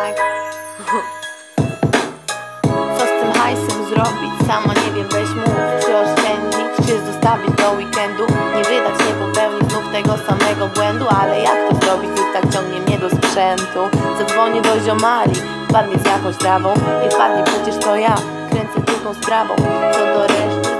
tak Co z tym hajsem zrobić? Sama nie wiem, weź mów Czy oszczędzić, czy zostawić do weekendu? Nie wydać, nie popełnić znów tego samego błędu Ale jak to zrobić, gdy tak ciągnie mnie do sprzętu? Zadzwonię do ziomali, padnie z jakąś trawą Nie padnie, przecież to ja Kręcę drugą sprawą Co do reszty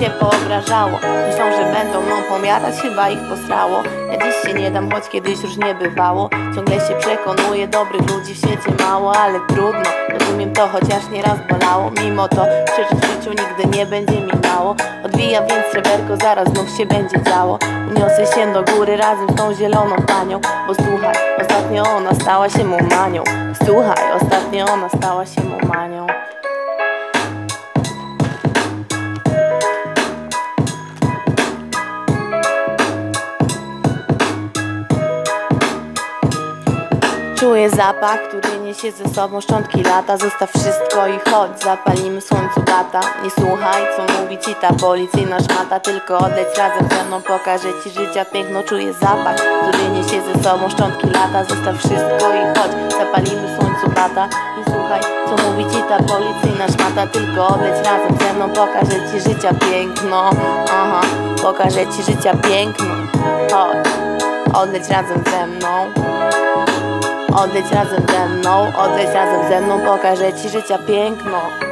się poobrażało Myślą, że będą mną pomiarać, chyba ich posrało. Ja dziś się nie dam, choć kiedyś już nie bywało. Ciągle się przekonuję, dobrych ludzi w świecie mało Ale trudno, rozumiem to, chociaż nieraz bolało. Mimo to, przeżyć w życiu nigdy nie będzie mi mało Odwijam więc sreberko, zaraz znów się będzie działo. Uniosę się do góry razem z tą zieloną panią Bo słuchaj, ostatnio ona stała się mą manią. Słuchaj, ostatnio ona stała się mą manią Czuję zapach, który niesie ze sobą szczątki lata. Zostaw wszystko i chodź, zapalimy słońcu bata Nie słuchaj, co mówi ci ta policyjna szmata. Tylko odejdź razem ze mną, pokażę ci życia piękno. Czuję zapach, który niesie ze sobą szczątki lata. Zostaw wszystko i chodź, zapalimy słońcu bata Nie słuchaj, co mówi ci ta policyjna szmata. Tylko odejdź razem ze mną, pokażę ci życia piękno. Aha, pokażę ci życia piękno. Chodź, odejdź razem ze mną Odejdź razem ze mną, odejdź razem ze mną, pokażę ci życia piękno